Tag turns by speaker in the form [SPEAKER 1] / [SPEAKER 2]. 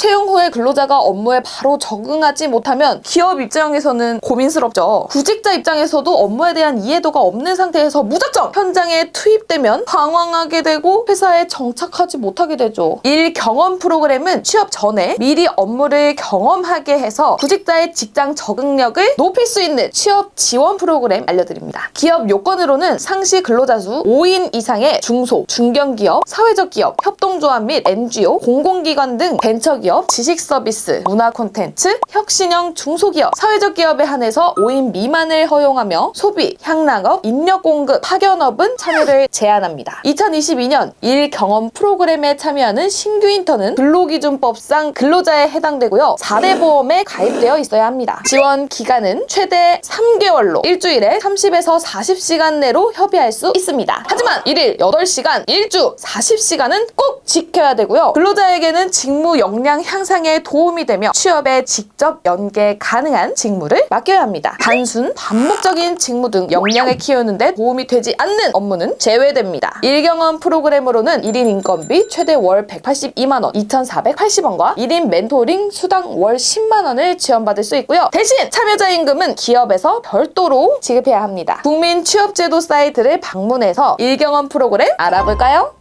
[SPEAKER 1] 채용 후에 근로자가 업무에 바로 적응하지 못하면 기업 입장에서는 고민스럽죠. 구직자 입장에서도 업무에 대한 이해도가 없는 상태에서 무작정 현장에 투입되면 방황하게 되고 회사에 정착하지 못하게 되죠. 일 경험 프로그램은 취업 전에 미리 업무를 경험하게 해서 구직자의 직장 적응력을 높일 수 있는 취업 지원 프로그램 알려드립니다. 기업 요건으로는 상시 근로자 수 5인 이상의 중소, 중견기업, 사회적 기업, 협동조합 및 NGO, 공공기관 등 벤처기업, 지식 서비스, 문화 콘텐츠, 혁신형 중소기업, 사회적 기업에 한해서 5인 미만을 허용하며 소비, 향락업, 인력 공급, 파견업은 참여를 제한합니다. 2022년 일 경험 프로그램에 참여하는 신규 인턴은 근로기준법상 근로자에 해당되고요. 4대 보험에 가입되어 있어야 합니다. 지원 기간은 최대 3개월로 일주일에 30에서 40시간 내로 협의할 수 있습니다. 하지만 일일 8시간, 일주 40시간은 꼭 지켜야 되고요. 근로자에게는 직무 역량 향상에 도움이 되며 취업에 직접 연계 가능한 직무를 맡겨야 합니다. 단순 반복적인 직무 등 역량을 키우는데 도움이 되지 않는 업무는 제외됩니다. 일경험 프로그램으로는 1인 인건비 최대 월 182만 원, 2,480원과 1인 멘토링 수당 월 10만 원을 지원받을 수 있고요. 대신 참여자 임금은 기업에서 별도로 지급해야 합니다. 국민 취업제도 사이트를 방문해서 일경험 프로그램 알아볼까요?